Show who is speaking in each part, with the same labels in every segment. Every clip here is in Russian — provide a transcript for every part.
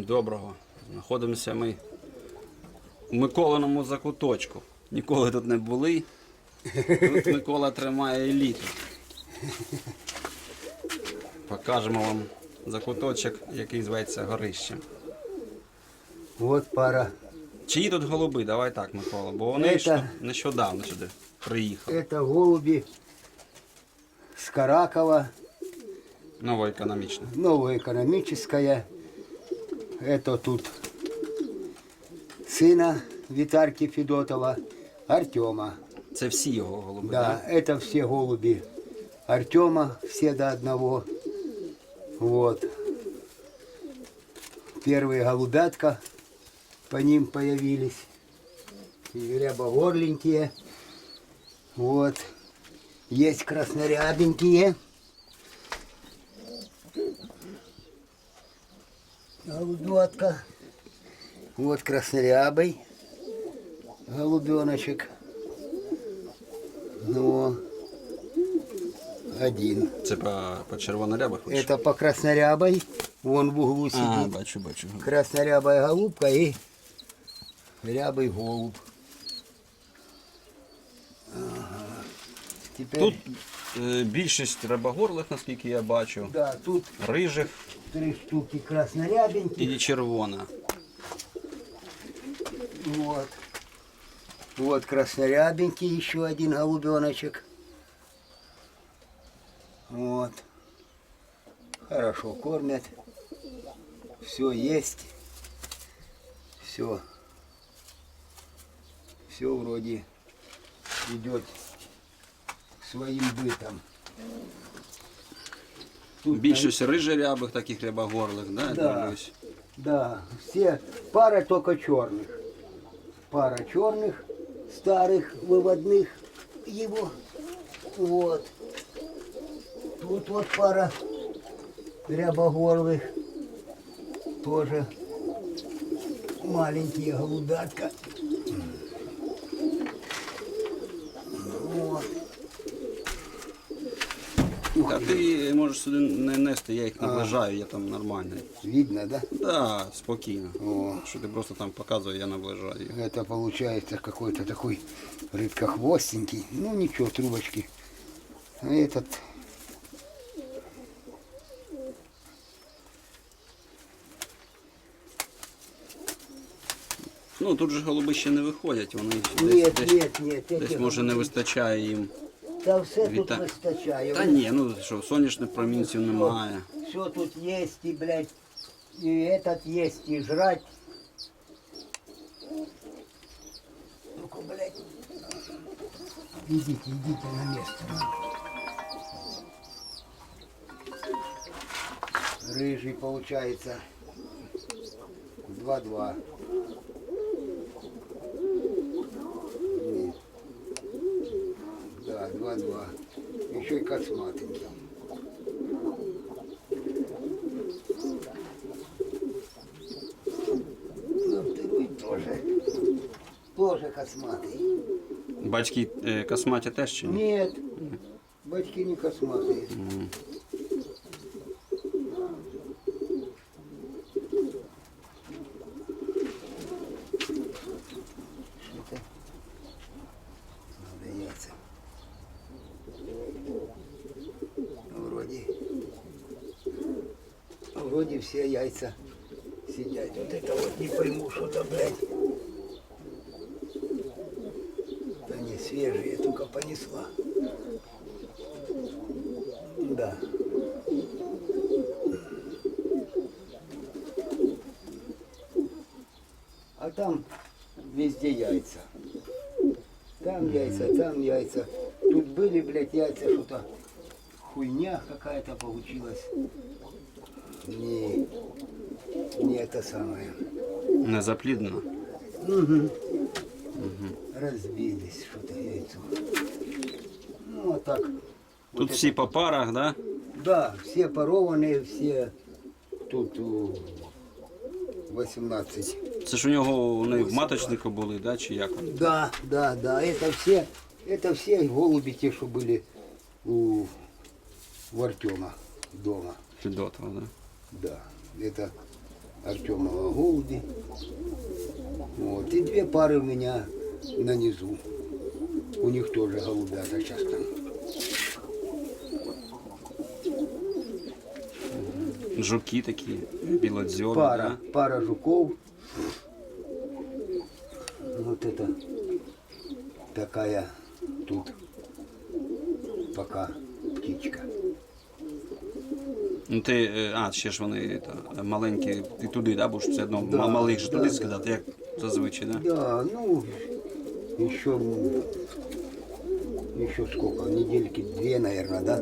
Speaker 1: Всім доброго. Знаходимося ми у Миколиному закуточку. Ніколи тут не були. Тут Микола тримає еліту. Покажемо вам закуточок, який зветься горищем.
Speaker 2: Вот пара.
Speaker 1: Чиї тут голуби? Давай так, Микола, бо вони
Speaker 2: Це-
Speaker 1: ж нещодавно сюди приїхали.
Speaker 2: Это голуби с Каракова,
Speaker 1: Новоекономічно.
Speaker 2: новоэкономическая. Это тут сына Витарки Федотова, Артема.
Speaker 1: Це всі його голуби.
Speaker 2: Да, это все голуби Артема, все до одного. Вот. Первые голубятка по ним появились. Рябогорленькие. Вот. Есть краснорябенькие. Голубятка. Вот краснорябый голубеночек. Ну, один.
Speaker 1: Це по, по червонорябах?
Speaker 2: Это по краснорябой. Вон в углу
Speaker 1: А,
Speaker 2: сидит.
Speaker 1: бачу, бачу.
Speaker 2: Краснорябая голубка и рябый голубь. Ага. Теперь,
Speaker 1: Тут більшість рибогорлих, наскільки я бачу,
Speaker 2: да, тут
Speaker 1: рижих
Speaker 2: три штуки краснорябеньких.
Speaker 1: і червона.
Speaker 2: Вот. Вот краснорябенький еще один голубеночек. Вот. Хорошо кормят. Все есть. Все. Все вроде идет своим бытом. Тут,
Speaker 1: Більшість рижерябих таких рябогорлих, да?
Speaker 2: Да. Да, все, пара только черных. Пара черных, старых, выводных его. Вот. Тут вот пара рябогорлых. Тоже маленькие голубятка.
Speaker 1: Та ти можеш сюди не нести, я їх наближаю, я там нормальний.
Speaker 2: Видно, да?
Speaker 1: Да, спокійно.
Speaker 2: О.
Speaker 1: Що ти просто там показує, я наближаю. їх.
Speaker 2: Это получается какой-то такой рыбкохвостенький. Ну ничего, трубочки. А этот
Speaker 1: Ну тут же голуби ще не виходять, вони
Speaker 2: Нет,
Speaker 1: десь, десь,
Speaker 2: нет, нет.
Speaker 1: десь
Speaker 2: этих
Speaker 1: може не
Speaker 2: голубей.
Speaker 1: вистачає їм.
Speaker 2: Та все тут
Speaker 1: Віта-
Speaker 2: вистачає.
Speaker 1: Та ні, ну що, сонячних промінців немає.
Speaker 2: Все тут есть и, блядь, и этот есть, и жрать. Ну-ка, блядь. Идите, идите на место. Рыжий получается 2-2. Да, 2-2. Еще и косматенький. Ну, второй тоже. Тоже косматый.
Speaker 1: Батьки е, косматі теж чи ні?
Speaker 2: Нет, батьки не косматые. Что-то надо яйца. Вроде, вроде все яйца сидят. Вот это вот не пойму, что-то, блядь. Они свежие, только понесла. Да. А там везде яйца. Там яйца, там яйца. Тут были, блядь, яйца, что-то хуйня какая-то получилась. Не, не это самое.
Speaker 1: Не запліднено.
Speaker 2: Разбились что-то яйцо. Ну, вот так.
Speaker 1: Тут
Speaker 2: Вот
Speaker 1: всі по парах, да?
Speaker 2: Да, все порованные, все тут у, 18.
Speaker 1: Це ж у нього вони в маточнику були, да? Чи як?
Speaker 2: Да, да, да, это все, это все голуби те, что были у, у Артема дома.
Speaker 1: Федотова, да?
Speaker 2: Да, это Артемова голуби. Вот. И две пары у меня на низу. У них тоже голубята сейчас там.
Speaker 1: Жуки такі, білодзьоби,
Speaker 2: Пара,
Speaker 1: да?
Speaker 2: пара жуков. Вот это такая тут пока птичка.
Speaker 1: Ну ти, е, а, ще ж вони та, маленькі, ти туди, да, будеш все одно
Speaker 2: Да,
Speaker 1: малих ж
Speaker 2: да,
Speaker 1: туди
Speaker 2: да.
Speaker 1: скидати, як зазвичай, да?
Speaker 2: Да, ну, еще, еще сколько, недельки две, наверное, да?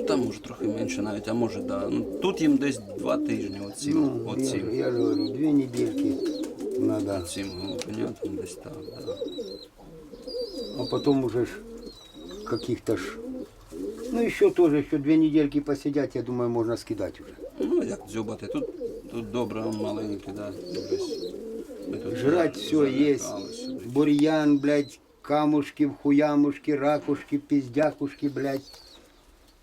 Speaker 1: Е, Там може трохи менше навіть, а може, да. Ну, тут їм десь два тижні, оцім,
Speaker 2: Ну, я,
Speaker 1: оцім.
Speaker 2: я же говорю, две недельки надо.
Speaker 1: Оцім голубенятам десь так, да.
Speaker 2: А потом уже ж каких-то ж... Ну, еще тоже, еще две недельки посидят, я думаю, можно скидать уже.
Speaker 1: Ну, як дзьобати, тут, тут добре, он маленький, да, дивись. Ми тут
Speaker 2: Жрать
Speaker 1: за-
Speaker 2: все есть.
Speaker 1: залякали сюди.
Speaker 2: Бурьян, блядь, камушки, хуямушки, ракушки, пиздякушки, блядь.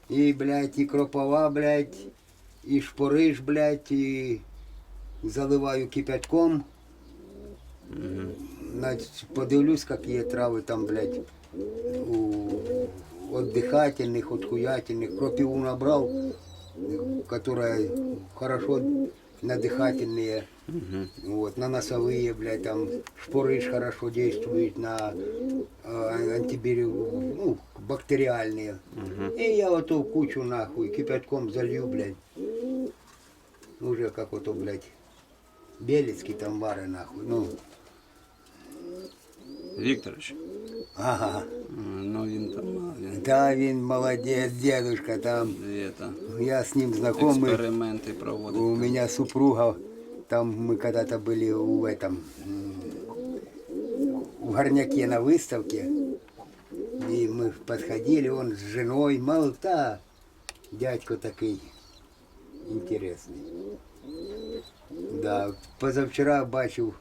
Speaker 2: И, блядь, и кропова, блядь, и шпориш, блядь, и заливаю кипятком. Значит, подивлюсь, какие травы там, блядь, у отдыхательных, отхуятельных. Кропиву набрал, которая хорошо на дыхательные. Вот, на носовые, блядь, там шпорыш хорошо действует на э, антибири... ну, бактериальные. И я вот эту кучу нахуй кипятком залью, блядь. Уже как вот, блядь, Белецкий там вары нахуй. Ну,
Speaker 1: Вікторович,
Speaker 2: ага.
Speaker 1: м, ну він там, а, він,
Speaker 2: Да, він молодец, дедушка там.
Speaker 1: это,
Speaker 2: Я с ним знакомый.
Speaker 1: експерименти проводить.
Speaker 2: У меня супруга, там мы когда-то были в этом, м, в Горняке на выставке, и мы подходили, он с женой, мол, та, дядько такой интересный. Да, позавчера бачив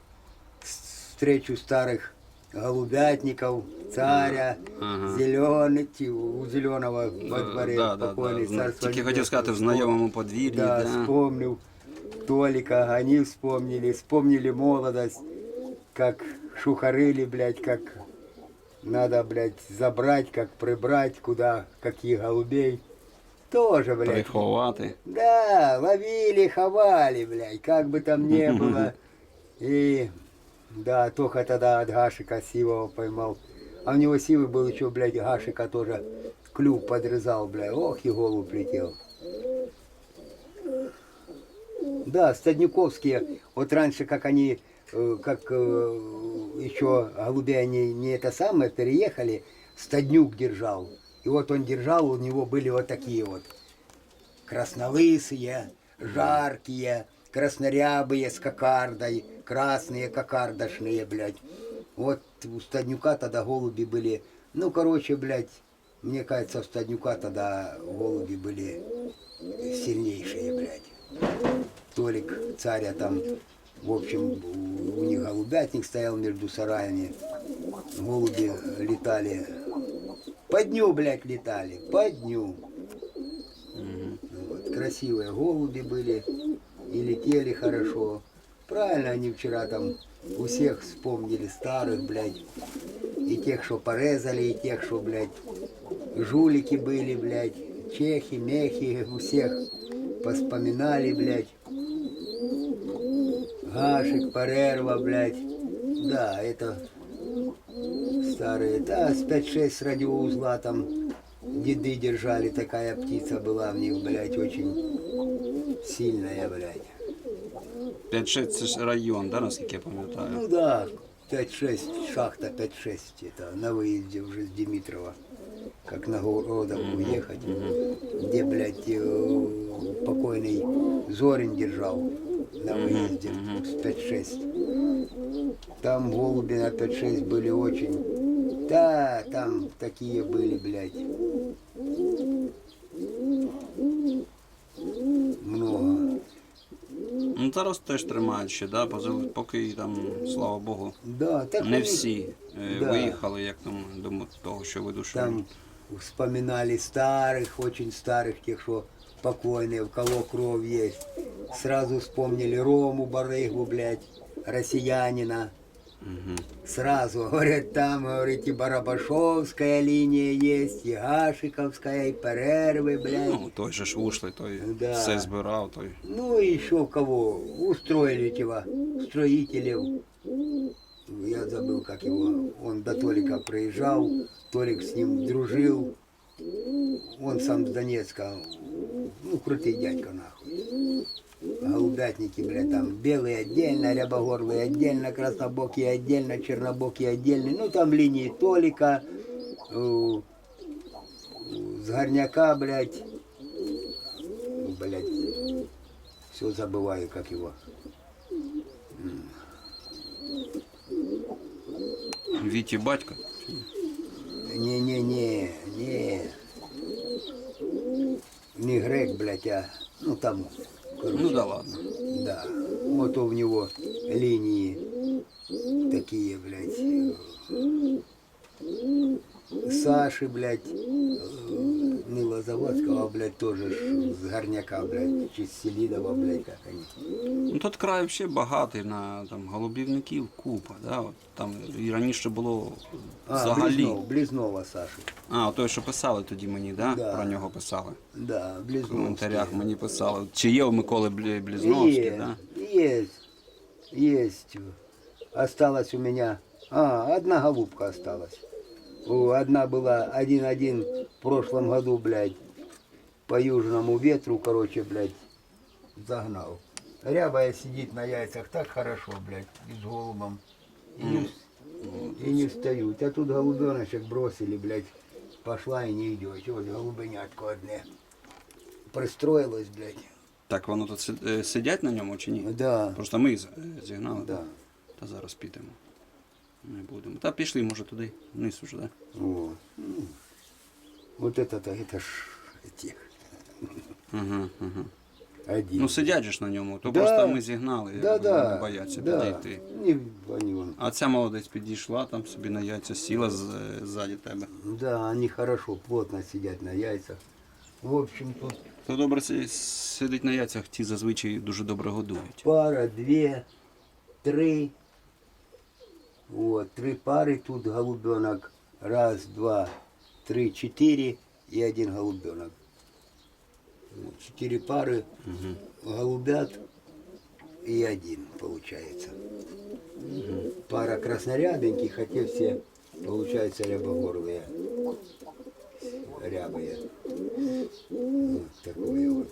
Speaker 2: встречу старых голубятников, царя,
Speaker 1: Ага.
Speaker 2: зеленый, у зеленого во дворе
Speaker 1: да, да,
Speaker 2: покойный,
Speaker 1: да.
Speaker 2: царство
Speaker 1: Тільки хотів
Speaker 2: небесное.
Speaker 1: сказати в знайомому подвір'ї,
Speaker 2: Да,
Speaker 1: да.
Speaker 2: вспомнил Толика, они вспомнили, вспомнили молодость, как шухарили, блядь, как надо, блядь, забрать, как прибрать, куда, каких голубей. Тоже, блядь.
Speaker 1: приховати.
Speaker 2: Да, ловили, ховали, блядь, как бы там ни было. И, да, только тогда от Гашика Сивого поймал. А у него Сивый был еще, блядь, Гашика тоже клюв подрезал, блядь. Ох, и голубь летел. Да, Стадниковские, вот раньше, как они, э, как э, еще голубя не, не это самое, переехали, Стаднюк держал. И вот он держал, у него были вот такие вот краснолысые, жаркие, краснорябые с кокардой, красные кокардошные, блядь. Вот у Стаднюка тогда голуби были, ну, короче, блядь, мне кажется, у Стаднюка тогда голуби были сильнейшие, блядь. Толик царя там, в общем, у, них голубятник стоял между сараями. Голуби летали. По дню, блядь, летали. По дню. Вот, красивые голуби были и летели хорошо. Правильно они вчера там у всех вспомнили старых, блядь. И тех, что порезали, и тех, что, блядь, жулики были, блядь. Чехи, мехи, у всех поспоминали, блядь. Гашик, Парерва, блядь. Да, это старые. Да, с 5-6 радиоузла там деды держали. Такая птица была в них, блядь, очень сильная, блядь.
Speaker 1: 5-6 це ж район, да, наскільки я пам'ятаю.
Speaker 2: Ну да, 5-6, шахта 5-6, это на выезде уже с Димитрова. Как на городок уехать, где, блядь, э, покойный Зорин держал на выезде с 5-6. Там голуби на 5-6 были очень. Да, там такие были, блядь.
Speaker 1: Ну зараз теж тримають ще, да, позили- поки там, слава Богу,
Speaker 2: Да, так
Speaker 1: не
Speaker 2: у них
Speaker 1: всі е,
Speaker 2: Да.
Speaker 1: виїхали, як там до того, що ви душою.
Speaker 2: Там вспоминали старых, очень старых, тех, что покойный, у кого кровь есть. Сразу вспомнили Рому Барыгу, блядь, россиянина. Сразу, говорят, там, говорит, и Барабашовская линия есть, и Гашиковская, и Перервы, блядь.
Speaker 1: Ну, той же ж ушлий, той
Speaker 2: Да.
Speaker 1: все збирав, той.
Speaker 2: Ну и еще кого устроили этого строителей. Я забыл, как его. Он до Толика приезжал, Толик с ним дружил. Он сам с Донецка. Ну, крутый дядька, нахуй. Голубятники, блядь, там белые отдельно, рябогорлые отдельно, краснобокие отдельно, чернобокие отдельно. Ну, там линии Толика, э, с Горняка, блядь. Блядь, все забываю, как его.
Speaker 1: Віті батько.
Speaker 2: Не-не-не, не. Не грек, блядь, а ну там, короче,
Speaker 1: Ну да ладно.
Speaker 2: да. Вот у него линии такие, блядь. э, Саши, блядь, э, не Лозоводского, а, блядь, тоже ж с Горняка, блядь, чи с Селидова, блядь, как они.
Speaker 1: Ну тут край взагалі багатий на там голубівників купа, да? От, там і раніше було
Speaker 2: А,
Speaker 1: взагалі.
Speaker 2: Близнов, Близнова Саши.
Speaker 1: А, той, що писали тоді мені, да?
Speaker 2: Да.
Speaker 1: Про нього писали.
Speaker 2: Да,
Speaker 1: В
Speaker 2: Близнов.
Speaker 1: коментарях мені писали. Чи є у Миколи Блі- Блізновський,
Speaker 2: Есть,
Speaker 1: да?
Speaker 2: есть, есть. Осталась у меня, а, одна голубка осталась. О, Одна была один-один в прошлом году, блядь, по южному ветру, короче, блядь, загнал. Рябая сидит на яйцах так хорошо, блядь, и с голубом. И не, и не встают. А тут голубеночек бросили, блядь, пошла и не идет. Вот голубенятку одне. Пристроилась, блядь.
Speaker 1: Так воно тут си- е, сидять на ньому чи ні?
Speaker 2: Да.
Speaker 1: Просто ми з- е, зігнали.
Speaker 2: Да.
Speaker 1: Та зараз підемо. Не будемо. Та пішли, може, туди, вниз уже, да?
Speaker 2: Вот. Ну, Вот это-то, это ж этих.
Speaker 1: Угу, угу.
Speaker 2: Один.
Speaker 1: Ну сидять же ж на ньому, то
Speaker 2: Да.
Speaker 1: просто ми зігнали,
Speaker 2: да,
Speaker 1: вони
Speaker 2: да,
Speaker 1: не бояться
Speaker 2: да.
Speaker 1: підійти.
Speaker 2: Не, они вон.
Speaker 1: А ця молодець підійшла, там собі на яйця сіла з, ззаді тебе.
Speaker 2: Да, они хорошо, плотно сидят на яйцах. В общем, тут
Speaker 1: Хто добре си- сидить на яйцях, ті зазвичай дуже добре годують.
Speaker 2: пара, две, три. Вот, три пары, тут голубенок. Раз, два, три, четыре и один голубенок. Четыре пары голубят и один получается. Пара краснорябеньких, хотя все получаются рябогорлые. Рябые. Вот такое вот.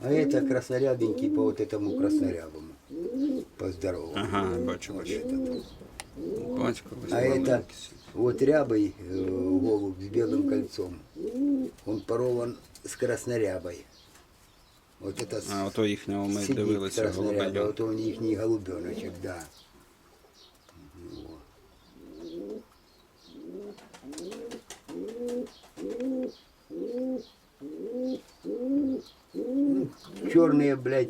Speaker 2: А это краснорябенький по вот этому краснорябому. По здоровому.
Speaker 1: Ага, бачу,
Speaker 2: Вот
Speaker 1: бачу.
Speaker 2: этот.
Speaker 1: Ось
Speaker 2: А это вот рябый э, голубь с белым кольцом. Он порован с краснорябой. Вот это
Speaker 1: А ото їхнього ми дивилися.
Speaker 2: Вот он их голубеночек, да. Черные, блядь,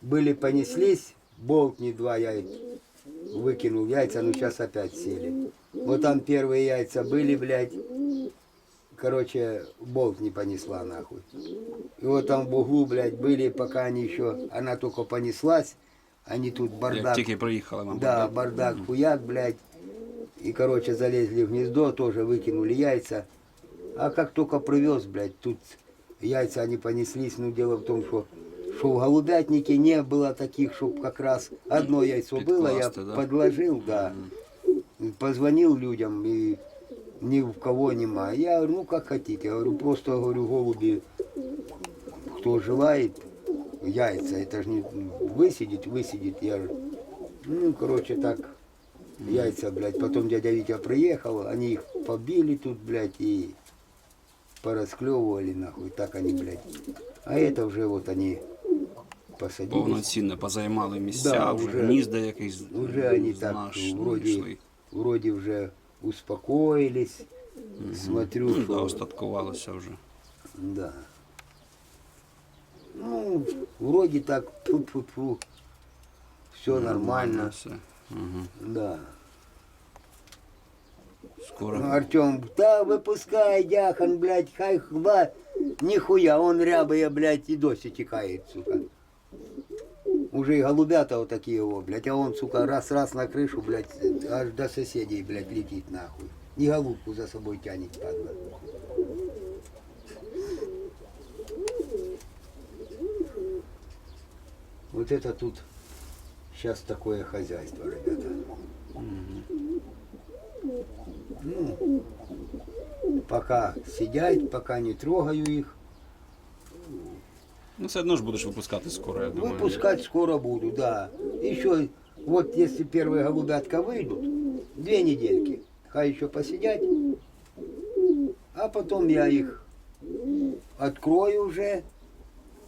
Speaker 2: были, понеслись, болт не два я выкинул яйца, ну сейчас опять сели. Вот там первые яйца были, блядь, короче, болт не понесла нахуй. И вот там в углу, блядь, были, пока они еще, она только понеслась, они тут бардак,
Speaker 1: тільки приїхали, мабуть.
Speaker 2: да,
Speaker 1: да?
Speaker 2: бардак, хуяк, блядь. И, короче, залезли в гнездо, тоже выкинули яйца. А как только привез, блядь, тут яйца они понеслись. Ну, дело в том, что, что в голубятнике не было таких, чтобы как раз одно яйцо было, я
Speaker 1: да?
Speaker 2: подложил, да. Позвонил людям и ни в кого нема. Я говорю, ну как хотите. Я говорю, просто говорю, голуби, кто желает, яйца, это же не высидит, высидит. Я говорю, ну, короче, так, яйца, блядь. Потом дядя Витя приехал, они их побили тут, блядь, и порасклевывали, нахуй. Так они, блядь. А это уже вот они посадились.
Speaker 1: Повноцінно позаймали місця,
Speaker 2: Да,
Speaker 1: вже,
Speaker 2: вже-
Speaker 1: гнізда якісь
Speaker 2: Уже они так
Speaker 1: знайшли.
Speaker 2: вроде, вроде успокоились. Смотрю,
Speaker 1: Ну, да,
Speaker 2: что...
Speaker 1: остаткувалося вже.
Speaker 2: Да. Ну, вроде так, фу-фу-фу. Все нормально.
Speaker 1: Все. Угу.
Speaker 2: Да.
Speaker 1: Скоро.
Speaker 2: Ну, Артем, да выпускай, Дяхан, блядь, хай хва, Нихуя, он рябая, блядь, и досі текает, сука. Уже и голубята вот такие его, блядь, а он, сука, раз-раз на крышу, блядь, аж до соседей, блядь, летит нахуй. И голубку за собой тянет, падла. Вот это тут сейчас такое хозяйство, ребята. Ну, пока сидять, пока не трогаю их.
Speaker 1: Ну, все одно ж будеш випускати скоро, я думаю.
Speaker 2: Выпускать скоро буду, да. Еще, вот если первые голубятка выйдут, две недельки, хай еще посидять, а потом я их открою уже,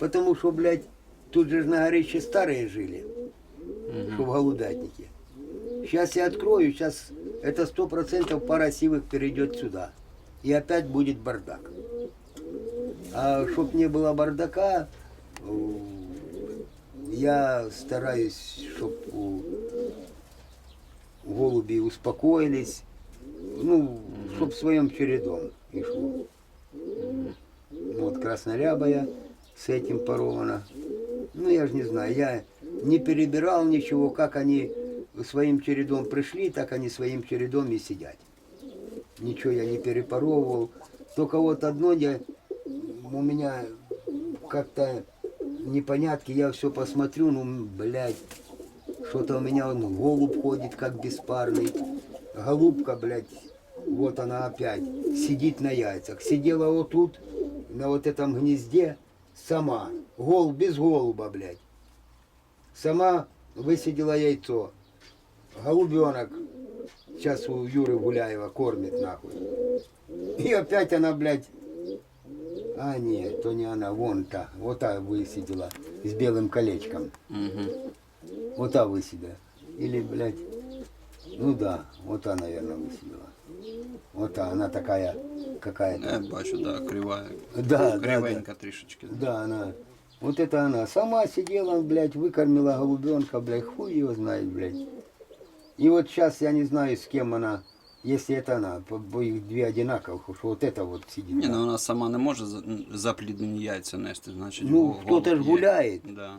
Speaker 2: потому что, блядь, тут же на горище старые жили, что в голубятнике. Сейчас я открою, сейчас это сто процентов пара сивых перейдет сюда. И опять будет бардак. А чтоб не было бардака, я стараюсь, чтобы голуби успокоились, ну, чтоб своим чередом и шло. Вот краснорябая с этим порована. Ну, я же не знаю, я не перебирал ничего, как они своим чередом пришли, так они своим чередом и сидят. Ничего я не перепоровывал. Только вот одно я, у меня как-то непонятки, я все посмотрю, ну, блядь, что-то у меня он голубь ходит, как беспарный. Голубка, блядь, вот она опять сидит на яйцах. Сидела вот тут, на вот этом гнезде, сама. Гол, без голуба, блядь. Сама высидела яйцо. Голубенок сейчас у Юры Гуляева кормит нахуй. И опять она, блядь, а нет, то не она, вон та, вот та высидела с белым колечком.
Speaker 1: Угу.
Speaker 2: Вот та высидела. Или, блядь, ну да, вот та, наверное, высидела. Вот та, она такая какая-то.
Speaker 1: Я бачу, да, крива.
Speaker 2: Да, да,
Speaker 1: Кривенька трішечки.
Speaker 2: Да, она. Вот это она. Сама сидела, блядь, выкормила голубенка, блядь, хуй его знает, блядь. И вот сейчас я не знаю, с кем она, если это она, по- бо их две одинаковых, что вот это вот сидит.
Speaker 1: Ні, ну вона сама не може за- запліднені яйця нести, значить.
Speaker 2: Ну,
Speaker 1: гол-
Speaker 2: хто-то ж
Speaker 1: голуб є.
Speaker 2: гуляє.
Speaker 1: Да.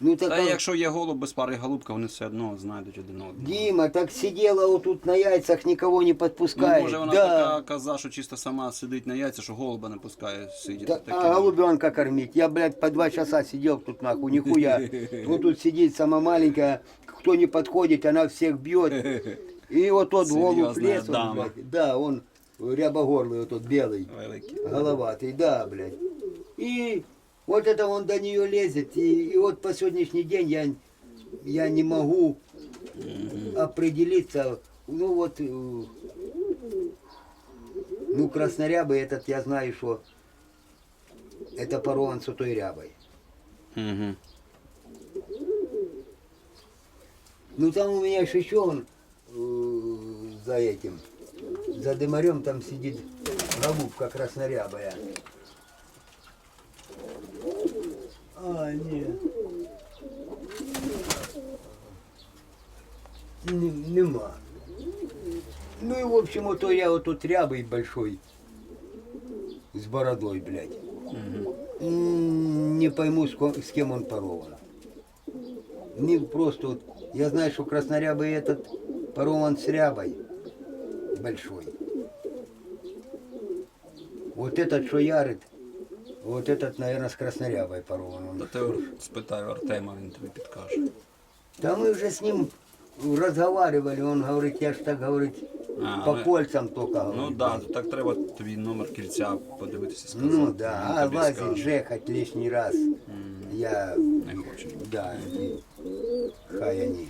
Speaker 2: Ну
Speaker 1: Та
Speaker 2: так, а-
Speaker 1: якщо є голуб без пари і голубка, вони все одно знайдуть один одного.
Speaker 2: Дима, так сидела вот тут на яйцах, никого не
Speaker 1: Ну,
Speaker 2: подпускает.
Speaker 1: може вона
Speaker 2: да.
Speaker 1: така коза, що чисто сама сидить на яйця, що голуба не пускає сидіти.
Speaker 2: Да,
Speaker 1: Таке.
Speaker 2: а голубенка кормить. Я, блядь, по два часа сидел тут нахуй, нихуя. Вот тут сидит сама маленькая, кто не подходит, она всех бьет. И вот тот
Speaker 1: Серьезная
Speaker 2: лес, он,
Speaker 1: дама.
Speaker 2: блядь, да, он рябогорлый, вот тот белый,
Speaker 1: Великі.
Speaker 2: головатый, да, блядь. И вот это он до нее лезет, и, и вот по сегодняшний день я, я не могу определиться, ну вот, э, ну краснорябый этот, я знаю, что это порован с той рябой.
Speaker 1: Угу.
Speaker 2: Ну там у меня еще он за этим, за дымарем там сидит голубка краснорябая. А, нет. Н- Нема. Ну и в общем, то я вот тут рябый большой с бородой, блядь. М, Не пойму, с кем он порован. Не просто вот, я знаю, что краснорябый этот порован с рябой большой. Вот этот, что ярит, вот этот, наверное, с краснорябой порован. Он
Speaker 1: Та ти спитаю Артема, він тобі підкаже.
Speaker 2: Да мы уже с ним разговаривали, он говорит, я ж так, говорит,
Speaker 1: А,
Speaker 2: по
Speaker 1: ви-
Speaker 2: кольцам только говорит.
Speaker 1: Ну так, да, так треба твій номер кільця подивитися сказати.
Speaker 2: Ну да,
Speaker 1: Він
Speaker 2: а
Speaker 1: тобі
Speaker 2: лазить,
Speaker 1: скаже.
Speaker 2: жехать лишний раз. Я,
Speaker 1: Не хоче.
Speaker 2: да, и хай они.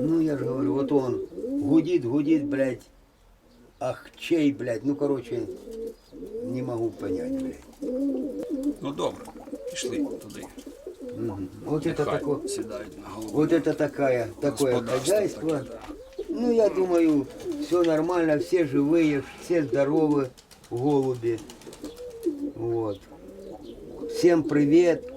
Speaker 2: Ну я же говорю, вот он гудит, гудит, блядь, ах, чей, блядь, ну короче, не могу понять, блядь.
Speaker 1: Ну добре, пішли туди.
Speaker 2: Мгм. Вот это
Speaker 1: Нехай
Speaker 2: такое,
Speaker 1: сідають на голову.
Speaker 2: вот это такая, такое
Speaker 1: Господарство
Speaker 2: хозяйство.
Speaker 1: таке.
Speaker 2: Ну, я думаю, все нормально, все живые, все здоровы, голуби. Вот. Всем привет.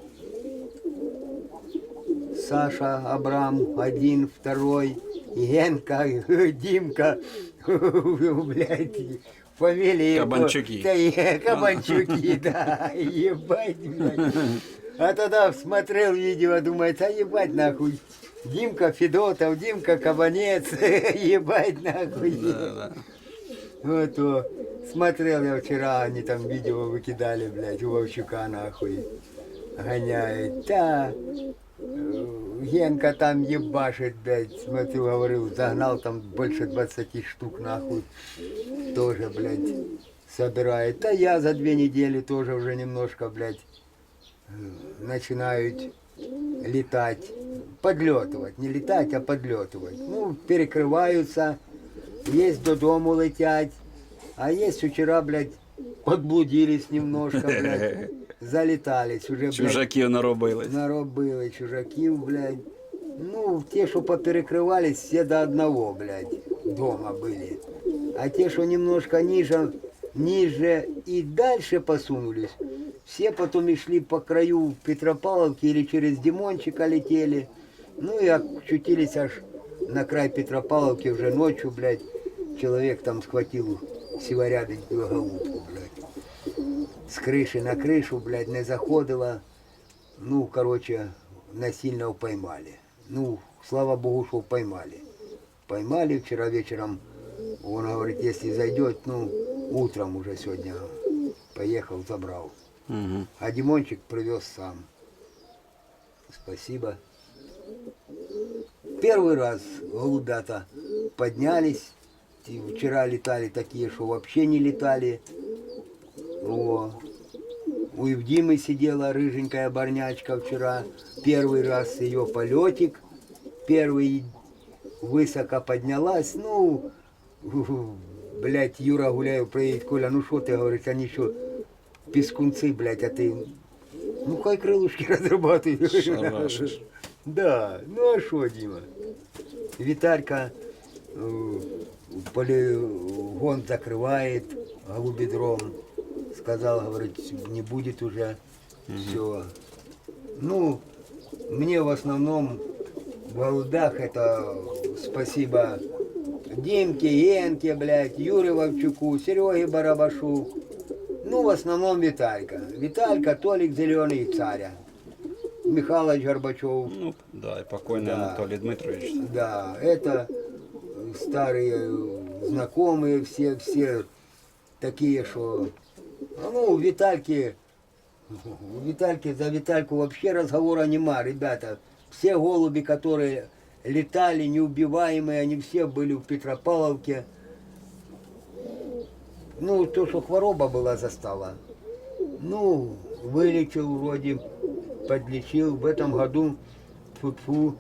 Speaker 2: Саша, Абрам, один, второй, Генка, Димка, блядь, фамилия его-
Speaker 1: Кабанчуки.
Speaker 2: Да, Кабанчуки, да, ебать, блядь. А тогда смотрел видео, думает, а ебать нахуй. Димка Федотов, Димка Кабанец, ебать нахуй.
Speaker 1: Да, да.
Speaker 2: Вот то. Смотрел я вчера, они там видео выкидали, блядь, у Вовчука нахуй. Гоняет. Да. Генка там ебашит, блядь, смотрю, говорил, загнал там больше 20 штук нахуй. Тоже, блядь, собирает. Да я за две недели тоже уже немножко, блядь, начинают летать. Подлетывать. Не летать, а подлетывать. Ну, перекрываются. Есть до дому летять. А есть вчера, блядь, подблудились немножко, блядь. Залетались уже.
Speaker 1: Чужаків наробились.
Speaker 2: Наробили чужаків, блядь. Ну, те, що поперекрывались, все до одного, блядь, дома были. А те, что немножко ниже, ниже и дальше посунулись, все потом и шли по краю Петропавловки или через Димончика летели. Ну и очутились аж на край Петропавловки уже ночью, блядь. Человек там схватил сиворядочную голубку, блядь. С крыши на крышу, блядь, не заходила. Ну, короче, насильно поймали. Ну, слава богу, что поймали. Поймали вчера вечером. Он говорит, если зайдет, ну, утром уже сегодня поехал, забрал.
Speaker 1: Угу.
Speaker 2: А Димончик привез сам. Спасибо. Первый раз голубята поднялись. И Вчера летали такие, что вообще не летали. О. У Евдимы сидела рыженькая барнячка вчера. Первый раз ее полетик. Первый высоко поднялась. Ну, блядь, Юра Гуляев приедет, Коля, ну что ты, говоришь, они что, пескунцы, блядь, а ты... Ну, хай крылышки разрабатывают.
Speaker 1: Шарашишь.
Speaker 2: Да, ну а что, Дима? Виталька э, полигон закрывает голубедром. Сказал, говорит, не будет уже. Все. Ну, мне в основном в голубях это спасибо Димке, Енке, блядь, Юре Вовчуку, Сереге Барабашу. Ну, в основном Виталька. Виталька, Толик Зеленый и Царя. Михайлович Горбачев.
Speaker 1: Ну, да, и покойный
Speaker 2: Да.
Speaker 1: Анатолий Дмитрович.
Speaker 2: Да, это старые знакомые, все, все такие, что... Ну, у Витальки, у Витальки, за Витальку вообще разговора нема, ребята. Все голуби, которые летали, неубиваемые, они все были в Петропавловке. Ну, то, что хвороба была застала. Ну, вылечил вроде, подлечил. В этом году тьфу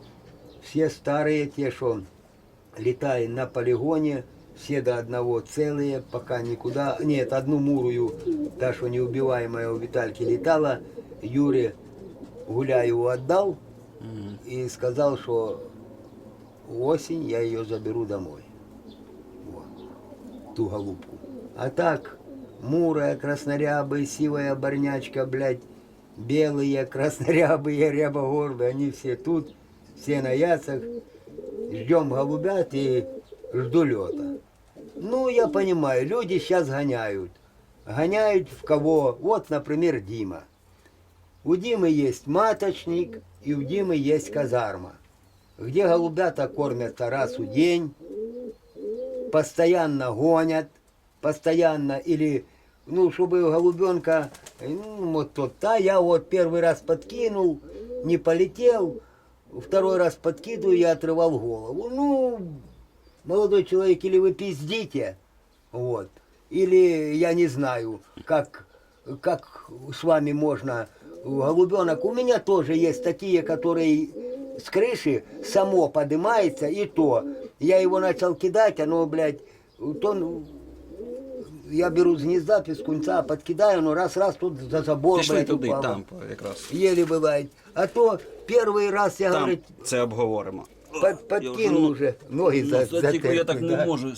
Speaker 2: все старые те, что летали на полигоне, все до одного целые, пока никуда... Нет, одну мурую, та, что неубиваемая у Витальки летала, Юре Гуляеву отдал и сказал, что осень я ее заберу домой. Вот. Ту голубку. А так, мурая, краснорябая, сивая барнячка, блядь, белые, краснорябые, рябогорбы, они все тут, все на ясах. Ждем голубят и жду лета. Ну, я понимаю, люди сейчас гоняют. Гоняют в кого? Вот, например, Дима. У Димы есть маточник, и у Димы есть казарма, где голубята кормятся раз в день, постоянно гонят, постоянно, или, ну, чтобы голубенка, ну, вот тот, да, я вот первый раз подкинул, не полетел, второй раз подкидываю, я отрывал голову. Ну, молодой человек, или вы пиздите, вот, или я не знаю, как, как с вами можно, голубенок, у меня тоже есть такие, которые с крыши само поднимается, и то, я его начал кидать, оно, блядь, то, ну, я беру з гнізда піскунця, подкидаю, ну раз-раз тут за забор,
Speaker 1: Пішли
Speaker 2: блядь,
Speaker 1: туди,
Speaker 2: упало.
Speaker 1: там якраз.
Speaker 2: Еле бывает. А то первый раз я,
Speaker 1: Там
Speaker 2: говорит,
Speaker 1: це обговоримо.
Speaker 2: под, подкинул уже ноги за, за
Speaker 1: за тільки я так не
Speaker 2: да.
Speaker 1: можу.